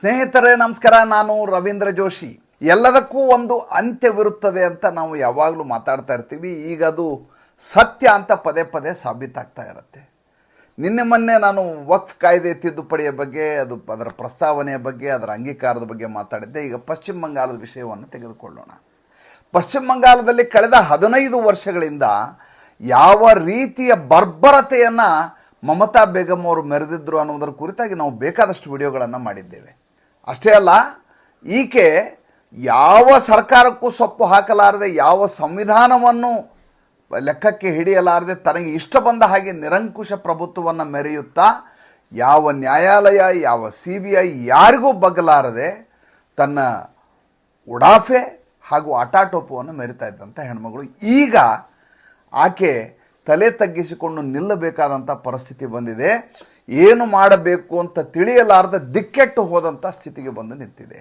ಸ್ನೇಹಿತರೇ, ನಮಸ್ಕಾರ. ನಾನು ರವೀಂದ್ರ ಜೋಶಿ. ಎಲ್ಲದಕ್ಕೂ ಒಂದು ಅಂತ್ಯವಿರುತ್ತದೆ ಅಂತ ನಾವು ಯಾವಾಗಲೂ ಮಾತಾಡ್ತಾ ಇರ್ತೀವಿ. ಈಗ ಅದು ಸತ್ಯ ಅಂತ ಪದೇ ಪದೇ ಸಾಬೀತಾಗ್ತಾ ಇರುತ್ತೆ. ನಿನ್ನೆ ಮೊನ್ನೆ ನಾನು ವಕ್ಫ್ ಕಾಯ್ದೆ ತಿದ್ದುಪಡಿಯ ಬಗ್ಗೆ, ಅದು ಅದರ ಪ್ರಸ್ತಾವನೆಯ ಬಗ್ಗೆ, ಅದರ ಅಂಗೀಕಾರದ ಬಗ್ಗೆ ಮಾತಾಡಿದ್ದೆ. ಈಗ ಪಶ್ಚಿಮ ಬಂಗಾಳದ ವಿಷಯವನ್ನು ತೆಗೆದುಕೊಳ್ಳೋಣ. ಪಶ್ಚಿಮ ಬಂಗಾಳದಲ್ಲಿ ಕಳೆದ ಹದಿನೈದು ವರ್ಷಗಳಿಂದ ಯಾವ ರೀತಿಯ ಬರ್ಬರತೆಯನ್ನು ಮಮತಾ ಬೇಗಂ ಅವರು ಮೆರೆದಿದ್ರು ಅನ್ನೋದರ ಕುರಿತಾಗಿ ನಾವು ಬೇಕಾದಷ್ಟು ವಿಡಿಯೋಗಳನ್ನು ಮಾಡಿದ್ದೇವೆ. ಅಷ್ಟೇ ಅಲ್ಲ, ಈಕೆ ಯಾವ ಸರ್ಕಾರಕ್ಕೂ ಸೊಪ್ಪು ಹಾಕಲಾರದೆ ಯಾವ ಸಂವಿಧಾನವನ್ನು ಲೆಕ್ಕಕ್ಕೆ ಹಿಡಿಯಲಾರದೆ ತನಗೆ ಇಷ್ಟ ಬಂದ ಹಾಗೆ ನಿರಂಕುಶ ಪ್ರಭುತ್ವವನ್ನು ಮೆರೆಯುತ್ತಾ, ಯಾವ ನ್ಯಾಯಾಲಯ, ಯಾವ ಸಿ ಬಿ ಐ ಯಾರಿಗೂ ಬಗ್ಗಲಾರದೆ ತನ್ನ ಉಡಾಫೆ ಹಾಗೂ ಅಟಾಟೋಪವನ್ನು ಮೆರಿತಾ ಇದ್ದಂಥ ಹೆಣ್ಮಗಳು. ಈಗ ಆಕೆ ತಲೆ ತಗ್ಗಿಸಿಕೊಂಡು ನಿಲ್ಲಬೇಕಾದಂಥ ಪರಿಸ್ಥಿತಿ ಬಂದಿದೆ. ಏನು ಮಾಡಬೇಕು ಅಂತ ತಿಳಿಯಲಾರದ ದಿಕ್ಕೆಟ್ಟು ಹೋದಂಥ ಸ್ಥಿತಿಗೆ ಬಂದು ನಿಂತಿದೆ.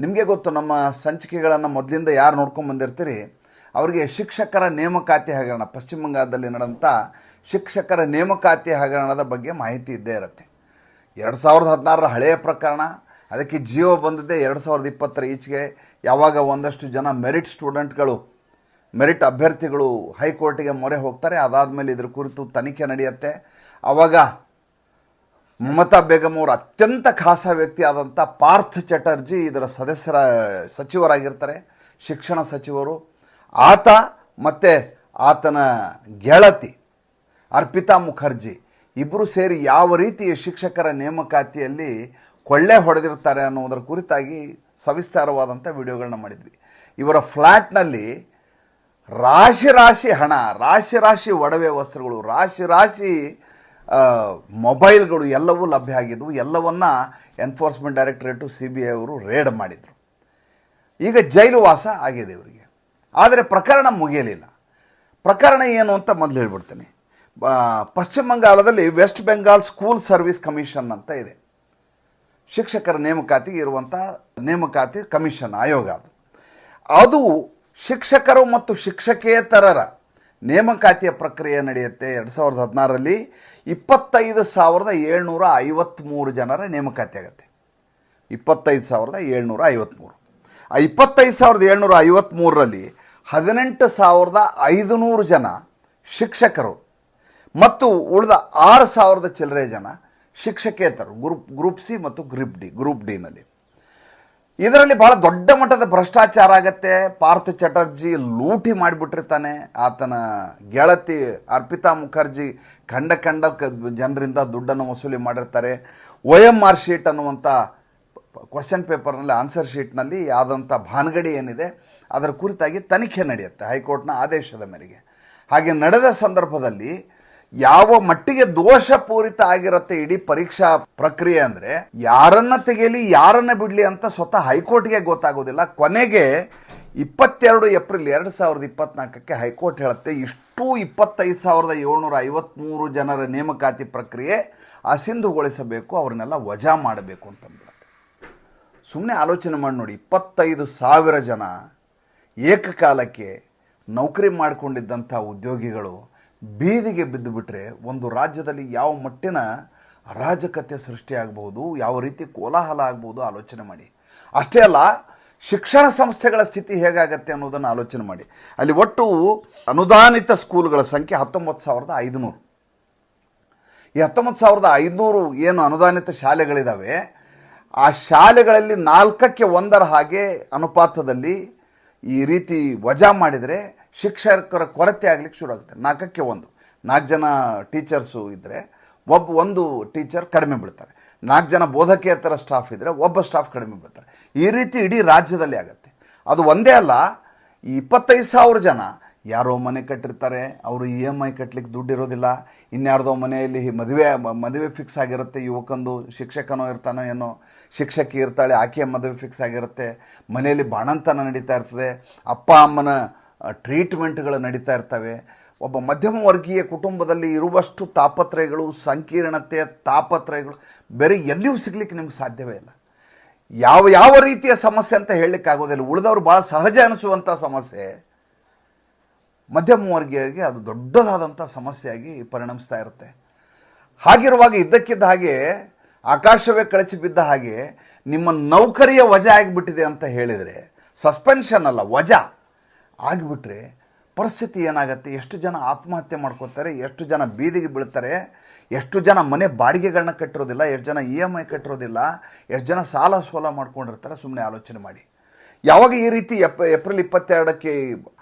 ನಿಮಗೆ ಗೊತ್ತು, ನಮ್ಮ ಸಂಚಿಕೆಗಳನ್ನು ಮೊದಲಿಂದ ಯಾರು ನೋಡ್ಕೊಂಡು ಬಂದಿರ್ತೀರಿ? ಅವರಿಗೆ ಶಿಕ್ಷಕರ ನೇಮಕಾತಿ ಹಗರಣ, ಪಶ್ಚಿಮ ಬಂಗಾಳದಲ್ಲಿ ನಡೆದಂಥ ಶಿಕ್ಷಕರ ನೇಮಕಾತಿ ಹಗರಣದ ಬಗ್ಗೆ ಮಾಹಿತಿ ಇದ್ದೇ ಇರುತ್ತೆ. ಎರಡು ಸಾವಿರದ ಹದಿನಾರರ ಹಳೆಯ ಪ್ರಕರಣ, ಅದಕ್ಕೆ ಜಿಯೋ ಬಂದಿದ್ದೆ ಎರಡು ಸಾವಿರದ ಇಪ್ಪತ್ತರ ಈಚೆಗೆ ಯಾವಾಗ ಒಂದಷ್ಟು ಜನ ಮೆರಿಟ್ ಸ್ಟೂಡೆಂಟ್ಗಳು, ಮೆರಿಟ್ ಅಭ್ಯರ್ಥಿಗಳು ಹೈಕೋರ್ಟಿಗೆ ಮೊರೆ ಹೋಗ್ತಾರೆ. ಅದಾದಮೇಲೆ ಇದ್ರ ಕುರಿತು ತನಿಖೆ ನಡೆಯುತ್ತೆ. ಆವಾಗ ಮಮತಾ ಬೇಗಂ ಅವರು ಅತ್ಯಂತ ಖಾಸ ವ್ಯಕ್ತಿ ಆದಂಥ ಪಾರ್ಥ್ ಚಟರ್ಜಿ ಇದರ ಸದಸ್ಯರ, ಸಚಿವರಾಗಿರ್ತಾರೆ, ಶಿಕ್ಷಣ ಸಚಿವರು. ಆತ ಮತ್ತು ಆತನ ಗೆಳತಿ ಅರ್ಪಿತಾ ಮುಖರ್ಜಿ ಇಬ್ಬರು ಸೇರಿ ಯಾವ ರೀತಿ ಶಿಕ್ಷಕರ ನೇಮಕಾತಿಯಲ್ಲಿ ಕೊಳ್ಳೆ ಹೊಡೆದಿರ್ತಾರೆ ಅನ್ನೋದರ ಕುರಿತಾಗಿ ಸವಿಸ್ತಾರವಾದಂಥ ವಿಡಿಯೋಗಳನ್ನ ಮಾಡಿದ್ವಿ. ಇವರ ಫ್ಲ್ಯಾಟ್ನಲ್ಲಿ ರಾಶಿ ರಾಶಿ ಹಣ, ರಾಶಿ ರಾಶಿ ಒಡವೆ ವಸ್ತ್ರಗಳು, ರಾಶಿ ರಾಶಿ ಮೊಬೈಲ್ಗಳು ಎಲ್ಲವೂ ಲಭ್ಯ ಆಗಿದ್ವು. ಎಲ್ಲವನ್ನು enforcement directorate, C B I ಅವರು ರೇಡ್ ಮಾಡಿದರು. ಈಗ ಜೈಲು ವಾಸ ಆಗಿದೆ ಇವರಿಗೆ. ಆದರೆ ಪ್ರಕರಣ ಮುಗಿಯಲಿಲ್ಲ. ಪ್ರಕರಣ ಏನು ಅಂತ ಮೊದಲು ಹೇಳ್ಬಿಡ್ತೀನಿ. ಪಶ್ಚಿಮ ಬಂಗಾಳದಲ್ಲಿ West Bengal school service commission ಅಂತ ಇದೆ. ಶಿಕ್ಷಕರ ನೇಮಕಾತಿ ಇರುವಂಥ ನೇಮಕಾತಿ ಕಮಿಷನ್ ಆಯೋಗ ಅದು. ಅದು ಶಿಕ್ಷಕರು ಮತ್ತು ಶಿಕ್ಷಕೇತರರ ನೇಮಕಾತಿಯ ಪ್ರಕ್ರಿಯೆ ನಡೆಯುತ್ತೆ ಎರಡು ಸಾವಿರದ ಹದಿನಾರರಲ್ಲಿ. ಇಪ್ಪತ್ತೈದು ಸಾವಿರದ ಏಳ್ನೂರ ಐವತ್ತ್ಮೂರು ಜನರ ನೇಮಕಾತಿ ಆಗುತ್ತೆ. ಇಪ್ಪತ್ತೈದು ಸಾವಿರದ ಏಳ್ನೂರ ಐವತ್ತ್ಮೂರು ಆ ಇಪ್ಪತ್ತೈದು ಸಾವಿರದ ಏಳ್ನೂರ ಐವತ್ತ್ಮೂರರಲ್ಲಿ ಹದಿನೆಂಟು ಸಾವಿರದ ಐದುನೂರು ಜನ ಶಿಕ್ಷಕರು ಮತ್ತು ಉಳಿದ ಆರು ಸಾವಿರದ ಚಿಲ್ಲರೆ ಜನ ಶಿಕ್ಷಕೇತರು, ಗ್ರೂಪ್ ಗ್ರೂಪ್ ಸಿ ಮತ್ತು ಗ್ರೂಪ್ ಡಿ, ಗ್ರೂಪ್ ಡಿನಲ್ಲಿ. ಇದರಲ್ಲಿ ಬಹಳ ದೊಡ್ಡ ಮಟ್ಟದ ಭ್ರಷ್ಟಾಚಾರ ಆಗತ್ತೆ. ಪಾರ್ಥ ಚಟರ್ಜಿ ಲೂಟಿ ಮಾಡಿಬಿಟ್ಟಿರ್ತಾನೆ. ಆತನ ಗೆಳತಿ ಅರ್ಪಿತಾ ಮುಖರ್ಜಿ ಕಂಡ ಕ- ಜನರಿಂದ ದುಡ್ಡನ್ನು ವಸೂಲಿ ಮಾಡಿರ್ತಾರೆ. ಒ ಎಂ ಆರ್ ಶೀಟ್ ಅನ್ನುವಂಥ ಕ್ವಶನ್ ಪೇಪರ್ನಲ್ಲಿ ಆನ್ಸರ್ ಶೀಟ್ನಲ್ಲಿ ಆದಂಥ ಭಾನ್ಗಡಿ ಏನಿದೆ, ಅದರ ಕುರಿತಾಗಿ ತನಿಖೆ ನಡೆಯುತ್ತೆ ಹೈಕೋರ್ಟ್ನ ಆದೇಶದ ಮೇರೆಗೆ. ಹಾಗೆ ನಡೆದ ಸಂದರ್ಭದಲ್ಲಿ ಯಾವ ಮಟ್ಟಿಗೆ ದೋಷಪೂರಿತ ಆಗಿರುತ್ತೆ ಇಡೀ ಪರೀಕ್ಷಾ ಪ್ರಕ್ರಿಯೆ ಅಂದ್ರೆ, ಯಾರನ್ನ ತೆಗೆಯಲಿ, ಯಾರನ್ನ ಬಿಡ್ಲಿ ಅಂತ ಸ್ವತಃ ಹೈಕೋರ್ಟ್ಗೆ ಗೊತ್ತಾಗೋದಿಲ್ಲ. ಕೊನೆಗೆ ಇಪ್ಪತ್ತೆರಡು ಏಪ್ರಿಲ್ ಎರಡು ಸಾವಿರದ ಇಪ್ಪತ್ನಾಲ್ಕಕ್ಕೆ ಹೈಕೋರ್ಟ್ ಹೇಳುತ್ತೆ, ಇಷ್ಟು ಇಪ್ಪತ್ತೈದು ಸಾವಿರದ ಏಳ್ನೂರ ಐವತ್ತ್ಮೂರು ಜನರ ನೇಮಕಾತಿ ಪ್ರಕ್ರಿಯೆ ಅಸಿಂಧುಗೊಳಿಸಬೇಕು, ಅವ್ರನ್ನೆಲ್ಲ ವಜಾ ಮಾಡಬೇಕು ಅಂತಂದ್ಬಿಡುತ್ತೆ ಸುಮ್ಮನೆ ಆಲೋಚನೆ ಮಾಡಿ ನೋಡಿ, ಇಪ್ಪತ್ತೈದು ಸಾವಿರ ಜನ ಏಕಕಾಲಕ್ಕೆ ನೌಕರಿ ಮಾಡಿಕೊಂಡಿದ್ದಂಥ ಉದ್ಯೋಗಿಗಳು ಬೀದಿಗೆ ಬಿದ್ದುಬಿಟ್ರೆ ಒಂದು ರಾಜ್ಯದಲ್ಲಿ ಯಾವ ಮಟ್ಟಿನ ಅರಾಜಕತೆ ಸೃಷ್ಟಿಯಾಗಬಹುದು, ಯಾವ ರೀತಿ ಕೋಲಾಹಲ ಆಗ್ಬೋದು ಆಲೋಚನೆ ಮಾಡಿ. ಅಷ್ಟೇ ಅಲ್ಲ, ಶಿಕ್ಷಣ ಸಂಸ್ಥೆಗಳ ಸ್ಥಿತಿ ಹೇಗಾಗತ್ತೆ ಅನ್ನೋದನ್ನು ಆಲೋಚನೆ ಮಾಡಿ. ಅಲ್ಲಿ ಒಟ್ಟು ಅನುದಾನಿತ ಸ್ಕೂಲ್ಗಳ ಸಂಖ್ಯೆ ಹತ್ತೊಂಬತ್ತು ಸಾವಿರದ ಐದುನೂರು. ಈ ಹತ್ತೊಂಬತ್ತು ಸಾವಿರದ ಐದುನೂರು ಏನು ಅನುದಾನಿತ ಶಾಲೆಗಳಿದ್ದಾವೆ ಆ ಶಾಲೆಗಳಲ್ಲಿ ನಾಲ್ಕಕ್ಕೆ ಒಂದರ ಹಾಗೆ ಅನುಪಾತದಲ್ಲಿ ಈ ರೀತಿ ವಜಾ ಮಾಡಿದರೆ ಶಿಕ್ಷಕರ ಕೊರತೆ ಆಗ್ಲಿಕ್ಕೆ ಶುರು ಆಗುತ್ತೆ. ನಾಲ್ಕಕ್ಕೆ ಒಂದು. ನಾಲ್ಕು ಜನ ಟೀಚರ್ಸು ಇದ್ದರೆ ಒಬ್ಬ ಒಂದು ಟೀಚರ್ ಕಡಿಮೆ ಬೀಳ್ತಾರೆ ನಾಲ್ಕು ಜನ ಬೋಧಕೇತರ ಸ್ಟಾಫ್ ಇದ್ದರೆ ಒಬ್ಬ ಸ್ಟಾಫ್ ಕಡಿಮೆ ಬೀಳ್ತಾರೆ ಈ ರೀತಿ ಇಡೀ ರಾಜ್ಯದಲ್ಲಿ ಆಗುತ್ತೆ. ಅದು ಒಂದೇ ಅಲ್ಲ ಈ ಇಪ್ಪತ್ತೈದು ಸಾವಿರ ಜನ ಯಾರೋ ಮನೆ ಕಟ್ಟಿರ್ತಾರೆ, ಅವರು ಇ ಎಂ ಐ ಕಟ್ಟಲಿಕ್ಕೆ ದುಡ್ಡು ಇರೋದಿಲ್ಲ ಇನ್ಯಾರ್ದೋ ಮನೆಯಲ್ಲಿ ಮದುವೆ ಮದುವೆ ಫಿಕ್ಸ್ ಆಗಿರುತ್ತೆ, ಯುವಕಂದು ಶಿಕ್ಷಕನೋ ಇರ್ತಾನೋ ಏನೋ, ಶಿಕ್ಷಕಿ ಇರ್ತಾಳೆ, ಆಕೆಯ ಮದುವೆ ಫಿಕ್ಸ್ ಆಗಿರುತ್ತೆ, ಮನೆಯಲ್ಲಿ ಬಾಣಂತನ ನಡೀತಾ ಇರ್ತದೆ, ಅಪ್ಪ ಅಮ್ಮನ ಟ್ರೀಟ್ಮೆಂಟ್ಗಳು ನಡೀತಾ ಇರ್ತವೆ. ಒಬ್ಬ ಮಧ್ಯಮ ವರ್ಗೀಯ ಕುಟುಂಬದಲ್ಲಿ ಇರುವಷ್ಟು ತಾಪತ್ರಯಗಳು ಸಂಕೀರ್ಣತೆ ತಾಪತ್ರಯಗಳು ಬೇರೆ ಎಲ್ಲಿಯೂ ಸಿಗ್ಲಿಕ್ಕೆ ನಿಮ್ಗೆ ಸಾಧ್ಯವೇ ಇಲ್ಲ. ಯಾವ ಯಾವ ರೀತಿಯ ಸಮಸ್ಯೆ ಅಂತ ಹೇಳಲಿಕ್ಕೆ ಆಗೋದಿಲ್ಲ. ಉಳಿದವರು ಭಾಳ ಸಹಜ ಅನಿಸುವಂಥ ಸಮಸ್ಯೆ. ಮಧ್ಯಮ ವರ್ಗೀಯರಿಗೆ ಅದು ದೊಡ್ಡದಾದಂಥ ಸಮಸ್ಯೆಯಾಗಿ ಪರಿಣಮಿಸ್ತಾ ಇರುತ್ತೆ. ಹಾಗಿರುವಾಗ ಇದ್ದಕ್ಕಿದ್ದ ಹಾಗೆ, ಆಕಾಶವೇ ಕಳಚಿ ಬಿದ್ದ ಹಾಗೆ, ನಿಮ್ಮ ನೌಕರಿಯ ವಜಾ ಆಗಿಬಿಟ್ಟಿದೆ ಅಂತ ಹೇಳಿದರೆ ಸಸ್ಪೆನ್ಷನ್ ಅಲ್ಲ, ವಜಾ. ಆಗಿಬಿಟ್ರೆ ಪರಿಸ್ಥಿತಿ ಏನಾಗುತ್ತೆ? ಎಷ್ಟು ಜನ ಆತ್ಮಹತ್ಯೆ ಮಾಡ್ಕೋತಾರೆ ಎಷ್ಟು ಜನ ಬೀದಿಗೆ ಬೀಳ್ತಾರೆ? ಎಷ್ಟು ಜನ ಮನೆ ಬಾಡಿಗೆಗಳನ್ನ ಕಟ್ಟಿರೋದಿಲ್ಲ? ಎಷ್ಟು ಜನ ಇ ಎಂ ಐ ಕಟ್ಟಿರೋದಿಲ್ಲ? ಎಷ್ಟು ಜನ ಸಾಲ ಸೋಲ ಮಾಡ್ಕೊಂಡಿರ್ತಾರೆ? ಸುಮ್ಮನೆ ಆಲೋಚನೆ ಮಾಡಿ. ಯಾವಾಗ ಈ ರೀತಿ ಎಪ್ ಏಪ್ರಿಲ್ ಇಪ್ಪತ್ತೆರಡಕ್ಕೆ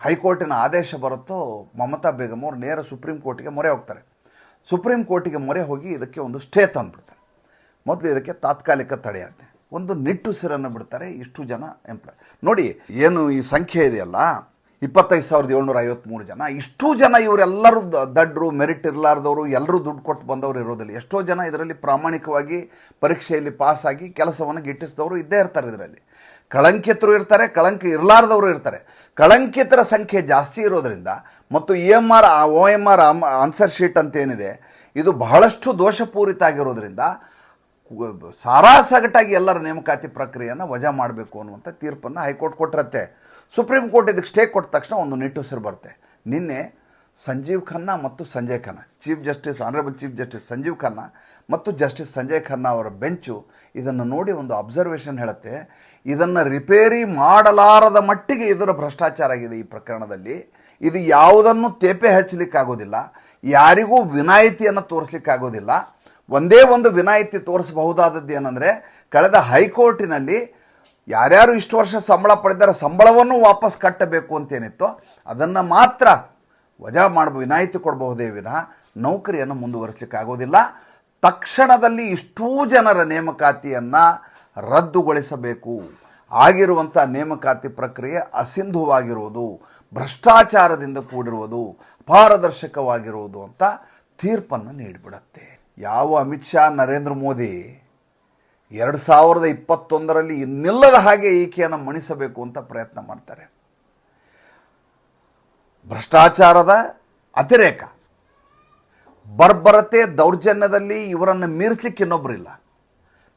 ಹೈಕೋರ್ಟಿನ ಆದೇಶ ಬರುತ್ತೋ, ಮಮತಾ ಬೇಗಮ್ ಅವರು ನೇರ ಸುಪ್ರೀಂ ಕೋರ್ಟಿಗೆ ಮೊರೆ ಹೋಗ್ತಾರೆ. ಸುಪ್ರೀಂ ಕೋರ್ಟಿಗೆ ಮೊರೆ ಹೋಗಿ ಇದಕ್ಕೆ ಒಂದು ಸ್ಟೇ ತಂದುಬಿಡ್ತಾರೆ. ಮೊದಲು ಇದಕ್ಕೆ ತಾತ್ಕಾಲಿಕ ತಡೆಯಾತೆ ಒಂದು ನಿಟ್ಟುಸಿರನ್ನು ಬಿಡ್ತಾರೆ ಇಷ್ಟು ಜನ ಎಂಪ್ಲಾಯ್ ನೋಡಿ, ಏನು ಈ ಸಂಖ್ಯೆ ಇದೆಯಲ್ಲ? ಇಪ್ಪತ್ತೈದು ಸಾವಿರದ ಏಳ್ನೂರ ಐವತ್ತ್ಮೂರು ಜನ. ಇಷ್ಟು ಜನ ಇವರೆಲ್ಲರೂ ದಡ್ರು, ಮೆರಿಟ್ ಇರಲಾರ್ದವರು, ಎಲ್ಲರೂ ದುಡ್ಡು ಕೊಟ್ಟು ಬಂದವರು ಇರೋದಿಲ್ಲ. ಎಷ್ಟೋ ಜನ ಇದರಲ್ಲಿ ಪ್ರಾಮಾಣಿಕವಾಗಿ ಪರೀಕ್ಷೆಯಲ್ಲಿ ಪಾಸಾಗಿ ಕೆಲಸವನ್ನು ಗಿಟ್ಟಿಸಿದವರು ಇದ್ದೇ ಇರ್ತಾರೆ ಇದರಲ್ಲಿ. ಕಳಂಕಿತರು ಇರ್ತಾರೆ, ಕಳಂಕ ಇರಲಾರ್ದವರು ಇರ್ತಾರೆ. ಕಳಂಕಿತರ ಸಂಖ್ಯೆ ಜಾಸ್ತಿ ಇರೋದರಿಂದ ಮತ್ತು E M R O M R answer sheet ಅಂತ ಏನಿದೆ, ಇದು ಬಹಳಷ್ಟು ದೋಷಪೂರಿತ ಆಗಿರೋದ್ರಿಂದ ಸಾರಾಸಗಟಾಗಿ ಎಲ್ಲರ ನೇಮಕಾತಿ ಪ್ರಕ್ರಿಯೆಯನ್ನು ವಜಾ ಮಾಡಬೇಕು ಅನ್ನುವಂಥ ತೀರ್ಪನ್ನು ಹೈಕೋರ್ಟ್ ಕೊಟ್ಟಿರತ್ತೆ. ಸುಪ್ರೀಂ ಕೋರ್ಟ್ ಇದಕ್ಕೆ ಸ್ಟೇ ಕೊಟ್ಟ ತಕ್ಷಣ ಒಂದು ನಿಟ್ಟುಸಿರು ಬರುತ್ತೆ. ನಿನ್ನೆ ಸಂಜೀವ್ ಖನ್ನಾ ಮತ್ತು Sanjay Khanna, chief justice honourable chief justice Sanjiv Khanna ಮತ್ತು ಜಸ್ಟಿಸ್ ಸಂಜಯ್ ಖನ್ನಾ ಅವರ ಬೆಂಚು ಇದನ್ನು ನೋಡಿ ಒಂದು ಅಬ್ಸರ್ವೇಷನ್ ಹೇಳುತ್ತೆ. ಇದನ್ನು ರಿಪೇರಿ ಮಾಡಲಾರದ ಮಟ್ಟಿಗೆ ಇದರ ಭ್ರಷ್ಟಾಚಾರ ಆಗಿದೆ ಈ ಪ್ರಕರಣದಲ್ಲಿ. ಇದು ಯಾವುದನ್ನು ತೇಪೆ ಹಚ್ಚಲಿಕ್ಕಾಗೋದಿಲ್ಲ. ಯಾರಿಗೂ ವಿನಾಯಿತಿಯನ್ನು ತೋರಿಸ್ಲಿಕ್ಕಾಗೋದಿಲ್ಲ. ಒಂದೇ ಒಂದು ವಿನಾಯಿತಿ ತೋರಿಸಬಹುದಾದದ್ದು ಏನಂದರೆ, ಕಳೆದ ಹೈಕೋರ್ಟಿನಲ್ಲಿ ಯಾರ್ಯಾರು ಇಷ್ಟು ವರ್ಷ ಸಂಬಳ ಪಡೆದರೆ ಸಂಬಳವನ್ನು ವಾಪಸ್ ಕಟ್ಟಬೇಕು ಅಂತೇನಿತ್ತೋ ಅದನ್ನು ಮಾತ್ರ ವಜಾ ಮಾಡಬ, ವಿನಾಯಿತಿ ಕೊಡಬಹುದೇ ವಿನಃ ನೌಕರಿಯನ್ನು ಮುಂದುವರಿಸಲಿಕ್ಕೆ ಆಗೋದಿಲ್ಲ. ತಕ್ಷಣದಲ್ಲಿ ಇಷ್ಟೂ ಜನರ ನೇಮಕಾತಿಯನ್ನು ರದ್ದುಗೊಳಿಸಬೇಕು. ಆಗಿರುವಂಥ ನೇಮಕಾತಿ ಪ್ರಕ್ರಿಯೆ ಅಸಿಂಧುವಾಗಿರುವುದು, ಭ್ರಷ್ಟಾಚಾರದಿಂದ ಕೂಡಿರುವುದು, ಪಾರದರ್ಶಕವಾಗಿರುವುದು ಅಂತ ತೀರ್ಪನ್ನು ನೀಡಿಬಿಡತ್ತೆ. ಯಾವ ಅಮಿತ್ ಶಾ, ನರೇಂದ್ರ ಮೋದಿ ಎರಡು ಸಾವಿರದ ಇಪ್ಪತ್ತೊಂದರಲ್ಲಿ ಇನ್ನಿಲ್ಲದ ಹಾಗೆ ಈಕೆಯನ್ನು ಮಣಿಸಬೇಕು ಅಂತ ಪ್ರಯತ್ನ ಮಾಡ್ತಾರೆ. ಭ್ರಷ್ಟಾಚಾರದ ಅತಿರೇಕ. ಬರ್ಬರತೆ ದೌರ್ಜನ್ಯದಲ್ಲಿ ಇವರನ್ನು ಮೀರಿಸ್ಲಿಕ್ಕೆ ಇನ್ನೊಬ್ಬರಿಲ್ಲ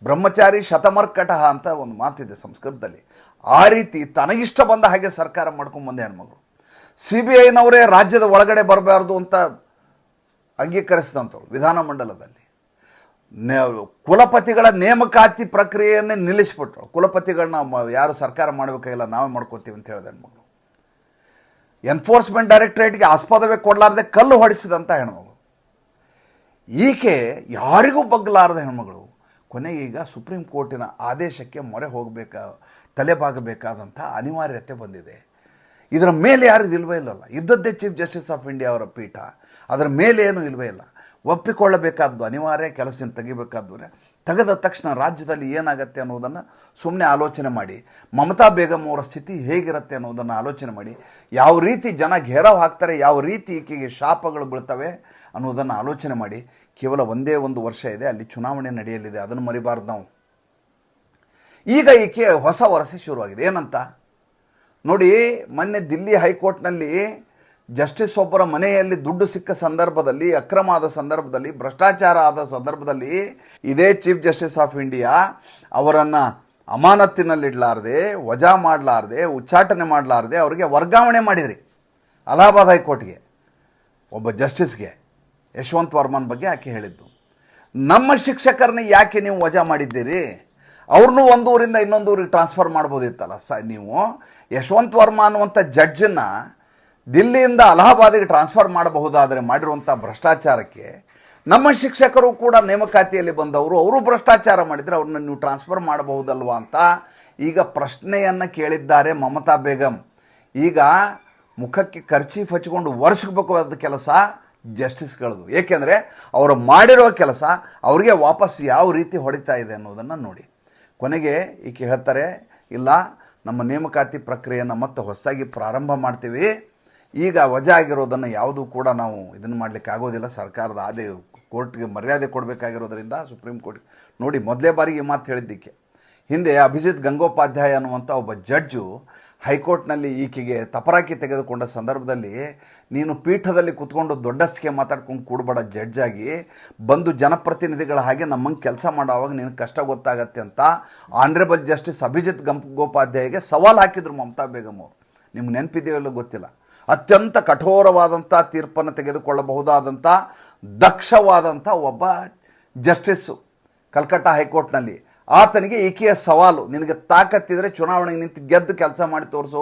ಬ್ರಹ್ಮಚಾರಿ ಶತಮರ್ಕಟಃ ಅಂತ ಒಂದು ಮಾತಿದೆ ಸಂಸ್ಕೃತದಲ್ಲಿ. ಆ ರೀತಿ ತನಗಿಷ್ಟ ಬಂದ ಹಾಗೆ ಸರ್ಕಾರ ಮಾಡ್ಕೊಂಡು ಬಂದೆ ಹೆಣ್ಮಗಳು. ಸಿ ಬಿ ಐನವರೇ ರಾಜ್ಯದ ಒಳಗಡೆ ಬರಬಾರ್ದು ಅಂತ ಅಂಗೀಕರಿಸಿದಂಥವ್ರು ವಿಧಾನಮಂಡಲದಲ್ಲಿ ಕುಲಪತಿಗಳ ನೇಮಕಾತಿ ಪ್ರಕ್ರಿಯೆಯನ್ನೇ ನಿಲ್ಲಿಸ್ಬಿಟ್ರು. ಕುಲಪತಿಗಳನ್ನ ಯಾರು ಸರ್ಕಾರ ಮಾಡಬೇಕಾಗಿಲ್ಲ, ನಾವೇ ಮಾಡ್ಕೋತೀವಿ ಅಂತ ಹೇಳಿದೆ ಹೆಣ್ಮಗಳು. ಎನ್ಫೋರ್ಸ್ಮೆಂಟ್ ಡೈರೆಕ್ಟ್ರೇಟ್ಗೆ ಆಸ್ಪದವೇ ಕೊಡಲಾರ್ದೆ ಕಲ್ಲು ಹೊಡಿಸಿದಂಥ ಹೆಣ್ಮಗಳು. ಈಕೆ ಯಾರಿಗೂ ಬಗ್ಗಲಾರದ ಹೆಣ್ಮಗಳು. ಕೊನೆಗೆ ಈಗ ಸುಪ್ರೀಂ ಕೋರ್ಟಿನ ಆದೇಶಕ್ಕೆ ಮೊರೆ ಹೋಗಬೇಕಾ ತಲೆಬಾಗಬೇಕಾದಂಥ ಅನಿವಾರ್ಯತೆ ಬಂದಿದೆ. ಇದರ ಮೇಲೆ ಯಾರು ಇಲ್ವೇ ಇಲ್ಲಲ್ಲ. ಇದ್ದದ್ದೇ ಚೀಫ್ ಜಸ್ಟಿಸ್ ಆಫ್ ಇಂಡಿಯಾ ಅವರ ಪೀಠ. ಅದರ ಮೇಲೆ ಏನು ಇಲ್ವೇ ಇಲ್ಲ. ಒಪ್ಪಿಕೊಳ್ಳಬೇಕಾದ್ದು, ಅನಿವಾರ್ಯ ಕೆಲಸದಿಂದ ತೆಗಿಬೇಕಾದ್ದು ತೆಗೆದ ತಕ್ಷಣ ರಾಜ್ಯದಲ್ಲಿ ಏನಾಗತ್ತೆ ಅನ್ನೋದನ್ನು ಸುಮ್ಮನೆ ಆಲೋಚನೆ ಮಾಡಿ. ಮಮತಾ ಬೇಗಮ್ ಅವರ ಸ್ಥಿತಿ ಹೇಗಿರುತ್ತೆ ಅನ್ನೋದನ್ನು ಆಲೋಚನೆ ಮಾಡಿ. ಯಾವ ರೀತಿ ಜನ ಘೇರಾವ್ ಹಾಕ್ತಾರೆ, ಯಾವ ರೀತಿ ಈಕೆಗೆ ಶಾಪಗಳು ಬೀಳ್ತವೆ ಅನ್ನೋದನ್ನು ಆಲೋಚನೆ ಮಾಡಿ. ಕೇವಲ ಒಂದೇ ಒಂದು ವರ್ಷ ಇದೆ, ಅಲ್ಲಿ ಚುನಾವಣೆ ನಡೆಯಲಿದೆ, ಅದನ್ನು ಮರಿಬಾರ್ದು ನಾವು. ಈಗ ಈಕೆ ಹೊಸ ವರಸೆ ಶುರುವಾಗಿದೆ. ಏನಂತ? ನೋಡಿ, ಮೊನ್ನೆ ದಿಲ್ಲಿ ಹೈಕೋರ್ಟ್ನಲ್ಲಿ ಜಸ್ಟಿಸ್ ಒಬ್ಬರ ಮನೆಯಲ್ಲಿ ದುಡ್ಡು ಸಿಕ್ಕ ಸಂದರ್ಭದಲ್ಲಿ ಅಕ್ರಮ ಆದ ಸಂದರ್ಭದಲ್ಲಿ, ಭ್ರಷ್ಟಾಚಾರ ಆದ ಸಂದರ್ಭದಲ್ಲಿ ಇದೇ ಚೀಫ್ ಜಸ್ಟಿಸ್ ಆಫ್ ಇಂಡಿಯಾ ಅವರನ್ನು ಅಮಾನತ್ತಿನಲ್ಲಿಡಲಾರ್ದೆ, ವಜಾ ಮಾಡಲಾರ್ದೆ, ಉಚ್ಚಾಟನೆ ಮಾಡಲಾರ್ದೆ ಅವರಿಗೆ ವರ್ಗಾವಣೆ ಮಾಡಿದ್ರಿ, ಅಲಹಾಬಾದ್ ಹೈಕೋರ್ಟ್ಗೆ, ಒಬ್ಬ ಜಸ್ಟಿಸ್ಗೆ, ಯಶವಂತ್ ವರ್ಮನ್ ಬಗ್ಗೆ ಆಕೆ ಹೇಳಿದ್ದು. ನಮ್ಮ ಶಿಕ್ಷಕರನ್ನ ಯಾಕೆ ನೀವು ವಜಾ ಮಾಡಿದ್ದೀರಿ? ಅವ್ರನ್ನೂ ಒಂದು ಊರಿಂದ ಇನ್ನೊಂದು ಊರಿಗೆ ಟ್ರಾನ್ಸ್ಫರ್ ಮಾಡ್ಬೋದಿತ್ತಲ್ಲ ಸ ನೀವು? ಯಶವಂತ್ ವರ್ಮ ಅನ್ನುವಂಥ ಜಡ್ಜನ್ನ ದಿಲ್ಲಿಯಿಂದ ಅಲಹಾಬಾದಿಗೆ ಟ್ರಾನ್ಸ್ಫರ್ ಮಾಡಬಹುದಾದರೆ ಮಾಡಿರುವಂಥ ಭ್ರಷ್ಟಾಚಾರಕ್ಕೆ ನಮ್ಮ ಶಿಕ್ಷಕರು ಕೂಡ ನೇಮಕಾತಿಯಲ್ಲಿ ಬಂದವರು, ಅವರು ಭ್ರಷ್ಟಾಚಾರ ಮಾಡಿದರೆ ಅವ್ರನ್ನ ನೀವು ಟ್ರಾನ್ಸ್ಫರ್ ಮಾಡಬಹುದಲ್ವಾ ಅಂತ ಈಗ ಪ್ರಶ್ನೆಯನ್ನು ಕೇಳಿದ್ದಾರೆ ಮಮತಾ ಬೇಗಂ. ಈಗ ಮುಖಕ್ಕೆ ಖರ್ಚೀಫ್ ಹಚ್ಕೊಂಡು ವರ್ಷಬೇಕಾದ ಕೆಲಸ ಜಸ್ಟಿಸ್ಗಳದು. ಏಕೆಂದರೆ ಅವರು ಮಾಡಿರೋ ಕೆಲಸ ಅವರಿಗೆ ವಾಪಸ್ ಯಾವ ರೀತಿ ಹೊಡಿತಾ ಇದೆ ಅನ್ನೋದನ್ನು ನೋಡಿ. ಕೊನೆಗೆ ಈಕೆ ಹೇಳ್ತಾರೆ, ಇಲ್ಲ, ನಮ್ಮ ನೇಮಕಾತಿ ಪ್ರಕ್ರಿಯೆಯನ್ನು ಮತ್ತೆ ಹೊಸದಾಗಿ ಪ್ರಾರಂಭ ಮಾಡ್ತೀವಿ. ಈಗ ವಜಾ ಆಗಿರೋದನ್ನು ಯಾವುದೂ ಕೂಡ ನಾವು ಇದನ್ನು ಮಾಡಲಿಕ್ಕೆ ಆಗೋದಿಲ್ಲ. ಸರ್ಕಾರದ ಆದೇ ಕೋರ್ಟ್ಗೆ ಮರ್ಯಾದೆ ಕೊಡಬೇಕಾಗಿರೋದ್ರಿಂದ ಸುಪ್ರೀಂ ಕೋರ್ಟ್ ನೋಡಿ ಮೊದಲೇ ಬಾರಿಗೆ ಮಾತು ಹೇಳಿದ್ದಕ್ಕೆ. ಹಿಂದೆ ಅಭಿಜಿತ್ ಗಂಗೋಪಾಧ್ಯಾಯ ಅನ್ನುವಂಥ ಒಬ್ಬ ಜಡ್ಜು ಹೈಕೋರ್ಟ್ನಲ್ಲಿ ಈಕೆಗೆ ತಪರಾಕಿ ತೆಗೆದುಕೊಂಡ ಸಂದರ್ಭದಲ್ಲಿ ನೀನು ಪೀಠದಲ್ಲಿ ಕುತ್ಕೊಂಡು ದೊಡ್ಡಸ್ಗೆ ಮಾತಾಡ್ಕೊಂಡು ಕೂಡಬೇಡ ಜಡ್ಜ್ ಆಗಿ ಬಂದು ಜನಪ್ರತಿನಿಧಿಗಳ ಹಾಗೆ ನಮ್ಮಂಗೆ ಕೆಲಸ ಮಾಡೋವಾಗ ನಿನಗೆ ಕಷ್ಟ ಗೊತ್ತಾಗತ್ತೆ ಅಂತ ಆನರೇಬಲ್ ಜಸ್ಟಿಸ್ ಅಭಿಜಿತ್ ಗಂಗೋಪಾಧ್ಯಾಯಗೆ ಸವಾಲು ಹಾಕಿದ್ರು ಮಮತಾ ಬೇಗಮ್ ಅವರು. ನಿಮ್ಗೆ ನೆನಪಿದೆಯೋ ಇಲ್ಲೋ ಗೊತ್ತಿಲ್ಲ. ಅತ್ಯಂತ ಕಠೋರವಾದಂಥ ತೀರ್ಪನ್ನು ತೆಗೆದುಕೊಳ್ಳಬಹುದಾದಂಥ ದಕ್ಷವಾದಂಥ ಒಬ್ಬ ಜಸ್ಟಿಸ್ಸು ಕಲ್ಕಟ್ಟ ಹೈಕೋರ್ಟ್ನಲ್ಲಿ. ಆತನಿಗೆ ಈಕೆಯ ಸವಾಲು, ನಿನಗೆ ತಾಕತ್ತಿದ್ರೆ ಚುನಾವಣೆಗೆ ನಿಂತು ಗೆದ್ದು ಕೆಲಸ ಮಾಡಿ ತೋರಿಸು.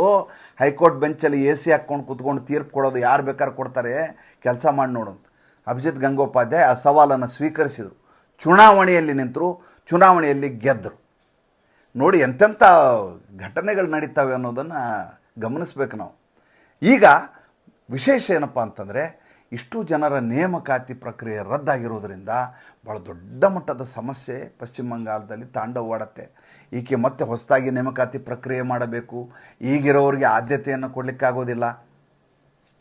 ಹೈಕೋರ್ಟ್ ಬೆಂಚಲ್ಲಿ ಎ ಸಿ ಹಾಕ್ಕೊಂಡು ಕುತ್ಕೊಂಡು ತೀರ್ಪು ಕೊಡೋದು ಯಾರು ಬೇಕಾದ್ರೆ ಕೊಡ್ತಾರೆ, ಕೆಲಸ ಮಾಡಿ ನೋಡು ಅಂತ. ಅಭಿಜಿತ್ ಗಂಗೋಪಾಧ್ಯಾಯ ಆ ಸವಾಲನ್ನು ಸ್ವೀಕರಿಸಿದರು. ಚುನಾವಣೆಯಲ್ಲಿ ನಿಂತರು, ಚುನಾವಣೆಯಲ್ಲಿ ಗೆದ್ದರು ನೋಡಿ ಎಂತೆಂಥ ಘಟನೆಗಳು ನಡೀತವೆ ಅನ್ನೋದನ್ನು ಗಮನಿಸ್ಬೇಕು ನಾವು. ಈಗ ವಿಶೇಷ ಏನಪ್ಪ ಅಂತಂದರೆ ಇಷ್ಟು ಜನರ ನೇಮಕಾತಿ ಪ್ರಕ್ರಿಯೆ ರದ್ದಾಗಿರೋದರಿಂದ ಭಾಳ ದೊಡ್ಡ ಮಟ್ಟದ ಸಮಸ್ಯೆ ಪಶ್ಚಿಮ ಬಂಗಾಳದಲ್ಲಿ ತಾಂಡವವಾಡತ್ತೆ ಈಕೆ ಮತ್ತೆ ಹೊಸದಾಗಿ ನೇಮಕಾತಿ ಪ್ರಕ್ರಿಯೆ ಮಾಡಬೇಕು. ಈಗಿರೋರಿಗೆ ಆದ್ಯತೆಯನ್ನು ಕೊಡಲಿಕ್ಕಾಗೋದಿಲ್ಲ.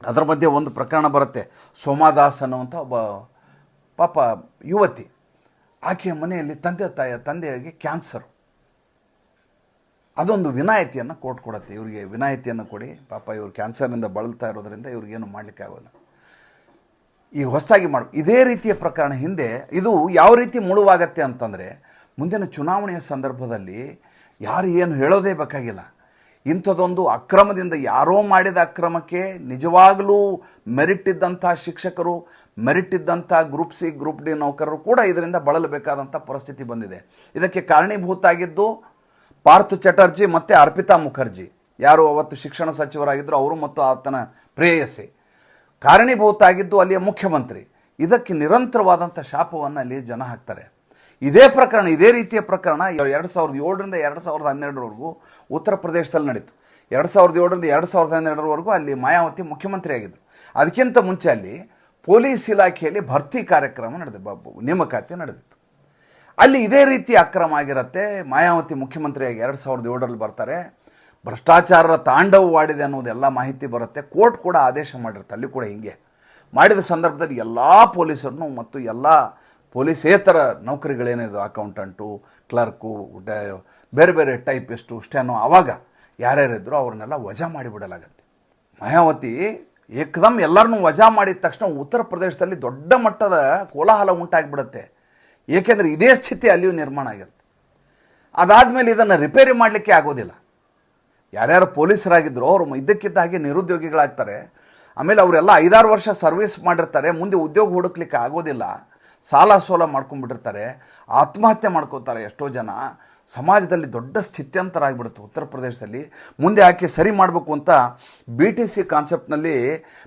ಅದರ ಮಧ್ಯೆ ಒಂದು ಪ್ರಕರಣ ಬರುತ್ತೆ. ಸೋಮಾದಾಸ್ ಅನ್ನುವಂಥ ಒಬ್ಬ ಪಾಪ ಯುವತಿ. ಆಕೆಯ ಮನೆಯಲ್ಲಿ ತಂದೆ ತಾಯಿಯ ತಂದೆಯಾಗಿ ಕ್ಯಾನ್ಸರ್. ಅದೊಂದು ವಿನಾಯಿತಿಯನ್ನು ಕೋರ್ಟ್ ಕೊಡುತ್ತೆ. ಇವರಿಗೆ ವಿನಾಯಿತಿಯನ್ನು ಕೊಡಿ. ಪಾಪ ಇವರು ಕ್ಯಾನ್ಸರ್ನಿಂದ ಬಳಲ್ತಾ ಇರೋದ್ರಿಂದ ಇವ್ರಿಗೇನು ಮಾಡಲಿಕ್ಕೆ ಆಗೋಲ್ಲ. ಈಗ ಹೊಸದಾಗಿ ಮಾಡಿ. ಇದೇ ರೀತಿಯ ಪ್ರಕರಣ ಹಿಂದೆ ಇದು ಯಾವ ರೀತಿ ಮುಳುವಾಗತ್ತೆ ಅಂತಂದರೆ ಮುಂದಿನ ಚುನಾವಣೆಯ ಸಂದರ್ಭದಲ್ಲಿ ಯಾರು ಏನು ಹೇಳೋದೇ ಬೇಕಾಗಿಲ್ಲ. ಇಂಥದ್ದೊಂದು ಅಕ್ರಮದಿಂದ ಯಾರೋ ಮಾಡಿದ ಅಕ್ರಮಕ್ಕೆ ನಿಜವಾಗಲೂ ಮೆರಿಟ್ ಇದ್ದಂಥ ಶಿಕ್ಷಕರು ಮೆರಿಟ್ ಇದ್ದಂಥ ಗ್ರೂಪ್ ಸಿ, ಗ್ರೂಪ್ ಡಿ ನೌಕರರು ಕೂಡ ಇದರಿಂದ ಬಳಲಬೇಕಾದಂಥ ಪರಿಸ್ಥಿತಿ ಬಂದಿದೆ. ಇದಕ್ಕೆ ಕಾರಣೀಭೂತ ಆಗಿದ್ದು ಪಾರ್ಥ್ ಚಟರ್ಜಿ ಮತ್ತು ಅರ್ಪಿತಾ ಮುಖರ್ಜಿ. ಯಾರು ಅವತ್ತು ಶಿಕ್ಷಣ ಸಚಿವರಾಗಿದ್ದರು ಅವರು ಮತ್ತು ಆತನ ಪ್ರೇಯಸಿ. ಕಾರಣೀಭೂತ ಆಗಿದ್ದು ಅಲ್ಲಿಯ ಮುಖ್ಯಮಂತ್ರಿ. ಇದಕ್ಕೆ ನಿರಂತರವಾದಂಥ ಶಾಪವನ್ನು ಅಲ್ಲಿ ಜನ ಹಾಕ್ತಾರೆ. ಇದೇ ಪ್ರಕರಣ, ಇದೇ ರೀತಿಯ ಪ್ರಕರಣ ಎರಡು ಸಾವಿರದ ಏಳರಿಂದ ಎರಡು ಸಾವಿರದ ಹನ್ನೆರಡರವರೆಗೂ ಉತ್ತರ ಪ್ರದೇಶದಲ್ಲಿ ನಡೀತು. ಎರಡು ಸಾವಿರದ ಏಳರಿಂದ ಎರಡು ಸಾವಿರದ ಹನ್ನೆರಡರವರೆಗೂ ಅಲ್ಲಿ ಮಾಯಾವತಿ ಮುಖ್ಯಮಂತ್ರಿ ಆಗಿದ್ದರು ಅದಕ್ಕಿಂತ ಮುಂಚೆ ಅಲ್ಲಿ ಪೊಲೀಸ್ ಇಲಾಖೆಯಲ್ಲಿ ಭರ್ತಿ ಕಾರ್ಯಕ್ರಮ ನಡೆದಿದೆ. ಬ- ನೇಮಕಾತಿ ನಡೆದಿತ್ತು. ಅಲ್ಲಿ ಇದೇ ರೀತಿ ಅಕ್ರಮ ಆಗಿರುತ್ತೆ. ಮಾಯಾವತಿ ಮುಖ್ಯಮಂತ್ರಿಯಾಗಿ ಎರಡು ಸಾವಿರದ ಏಳರಲ್ಲಿ ಬರ್ತಾರೆ. ಭ್ರಷ್ಟಾಚಾರದ ತಾಂಡವವಾಡಿದೆ ಅನ್ನೋದೆಲ್ಲ ಮಾಹಿತಿ ಬರುತ್ತೆ. ಕೋರ್ಟ್ ಕೂಡ ಆದೇಶ ಮಾಡಿರುತ್ತೆ. ಅಲ್ಲಿ ಕೂಡ ಹಿಂಗೆ. ಮಾಡಿದ ಸಂದರ್ಭದಲ್ಲಿ ಎಲ್ಲ ಪೊಲೀಸರನ್ನು ಮತ್ತು ಎಲ್ಲ ಪೊಲೀಸೇತರ ನೌಕರಿಗಳೇನಿದೆ, ಅಕೌಂಟೆಂಟು, ಕ್ಲರ್ಕು ಬೇರೆ ಬೇರೆ ಟೈಪಿಸ್ಟು ಸ್ಟೆನೋ ಆವಾಗ ಯಾರ್ಯಾರಿದ್ರು ಅವ್ರನ್ನೆಲ್ಲ ವಜಾ ಮಾಡಿಬಿಡಲಾಗತ್ತೆ. ಮಾಯಾವತಿ ಏಕದಮ್ ಎಲ್ಲರನ್ನೂ ವಜಾ ಮಾಡಿದ ತಕ್ಷಣ ಉತ್ತರ ಪ್ರದೇಶದಲ್ಲಿ ದೊಡ್ಡ ಮಟ್ಟದ ಕೋಲಾಹಲ ಉಂಟಾಗಿಬಿಡುತ್ತೆ. ಏಕೆಂದರೆ ಇದೇ ಸ್ಥಿತಿ ಅಲ್ಲಿಯೂ ನಿರ್ಮಾಣ ಆಗಿರುತ್ತೆ. ಅದಾದಮೇಲೆ ಇದನ್ನು ರಿಪೇರಿ ಮಾಡಲಿಕ್ಕೆ ಆಗೋದಿಲ್ಲ. ಯಾರ್ಯಾರು ಪೊಲೀಸರಾಗಿದ್ದರು ಅವರು ಇದ್ದಕ್ಕಿದ್ದ ಹಾಗೆ ನಿರುದ್ಯೋಗಿಗಳಾಗ್ತಾರೆ. ಆಮೇಲೆ ಅವರೆಲ್ಲ ಐದಾರು ವರ್ಷ ಸರ್ವಿಸ್ ಮಾಡಿರ್ತಾರೆ, ಮುಂದೆ ಉದ್ಯೋಗ ಹುಡುಕ್ಲಿಕ್ಕೆ ಆಗೋದಿಲ್ಲ. ಸಾಲ ಸೋಲ ಮಾಡ್ಕೊಂಡ್ಬಿಟ್ಟಿರ್ತಾರೆ, ಆತ್ಮಹತ್ಯೆ ಮಾಡ್ಕೋತಾರೆ ಎಷ್ಟೋ ಜನ. ಸಮಾಜದಲ್ಲಿ ದೊಡ್ಡ ಸ್ಥಿತ್ಯಂತರ ಆಗಿಬಿಡುತ್ತೆ ಉತ್ತರ ಪ್ರದೇಶದಲ್ಲಿ. ಮುಂದೆ ಆಕೆ ಸರಿ ಮಾಡಬೇಕು ಅಂತ ಬಿ ಟಿ ಸಿ ಕಾನ್ಸೆಪ್ಟ್ನಲ್ಲಿ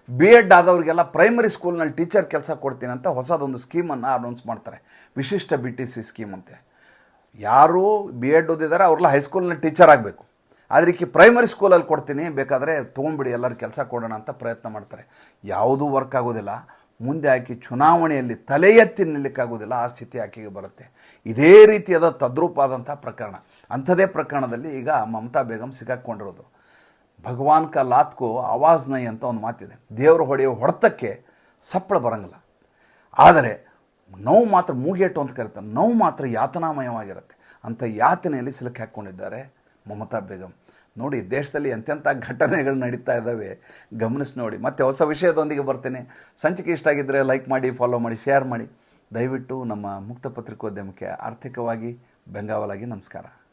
ಬಿ ಎಡ್ ಆದವರಿಗೆಲ್ಲ ಪ್ರೈಮರಿ ಸ್ಕೂಲ್ನಲ್ಲಿ ಟೀಚರ್ ಕೆಲಸ ಕೊಡ್ತೀನಿ ಅಂತ ಹೊಸದೊಂದು ಸ್ಕೀಮನ್ನು ಅನೌನ್ಸ್ ಮಾಡ್ತಾರೆ. ವಿಶಿಷ್ಟ ಬಿ ಟಿ ಸಿ ಸ್ಕೀಮ್ ಅಂತೆ. ಯಾರು ಬಿ ಎಡ್ ಓದಿದ್ದಾರೆ ಅವ್ರೆಲ್ಲ ಹೈಸ್ಕೂಲ್ನಲ್ಲಿ ಟೀಚರ್ ಆಗಬೇಕು. ಆದರೆ ಈಕೆ ಪ್ರೈಮರಿ ಸ್ಕೂಲಲ್ಲಿ ಕೊಡ್ತೀನಿ, ಬೇಕಾದರೆ ತೊಗೊಂಬಿಡಿ, ಎಲ್ಲರೂ ಕೆಲಸ ಕೊಡೋಣ ಅಂತ ಪ್ರಯತ್ನ ಮಾಡ್ತಾರೆ. ಯಾವುದೂ ವರ್ಕ್ ಆಗೋದಿಲ್ಲ. ಮುಂದೆ ಆಕೆ ಚುನಾವಣೆಯಲ್ಲಿ ತಲೆ ಎತ್ತಿ ನಿಲ್ಲಕ್ಕಾಗೋದಿಲ್ಲ ಆ ಸ್ಥಿತಿ ಆಕೆಗೆ ಬರುತ್ತೆ. ಇದೇ ರೀತಿಯಾದ ತದ್ರೂಪಾದಂಥ ಪ್ರಕರಣ. ಅಂಥದೇ ಪ್ರಕರಣದಲ್ಲಿ ಈಗ ಮಮತಾ ಬೇಗಂ ಸಿಗಾಕ್ಕೊಂಡಿರೋದು ಭಗವಾನ್ ಕ ಲಾತ್ಕೋ ಆವಾಜ್ ನೈ ಅಂತ ಒಂದು ಮಾತಿದೆ. ದೇವರು ಹೊಡೆಯೋ ಹೊಡೆತಕ್ಕೆ ಸಪ್ಪಳ ಬರಂಗಿಲ್ಲ. ಆದರೆ ನೋವು ಮಾತ್ರ ಮೂಗೇಟು ಅಂತ ಕರೀತಾರೆ ನೋವು ಮಾತ್ರ ಯಾತನಾಮಯವಾಗಿರುತ್ತೆ. ಅಂಥ ಯಾತನೆಯಲ್ಲಿ ಸಿಲುಕಿ ಹಾಕ್ಕೊಂಡಿದ್ದಾರೆ ಮಮತಾ ಬೇಗಂ. ನೋಡಿ, ದೇಶದಲ್ಲಿ ಎಂತೆಂಥ ಘಟನೆಗಳು ನಡೀತಾ ಇದ್ದಾವೆ, ಗಮನಿಸಿ ನೋಡಿ. ಮತ್ತೆ ಹೊಸ ವಿಷಯದೊಂದಿಗೆ ಬರ್ತೇನೆ. ಸಂಚಿಕೆ ಇಷ್ಟ ಆಗಿದ್ದರೆ ಲೈಕ್ ಮಾಡಿ ಫಾಲೋ ಮಾಡಿ ಶೇರ್ ಮಾಡಿ. ದಯವಿಟ್ಟು ನಮ್ಮ ಮುಕ್ತ ಪತ್ರಿಕೋದ್ಯಮಕ್ಕೆ ಆರ್ಥಿಕವಾಗಿ ಬೆಂಗಾವಲಾಗಿ ನಮಸ್ಕಾರ.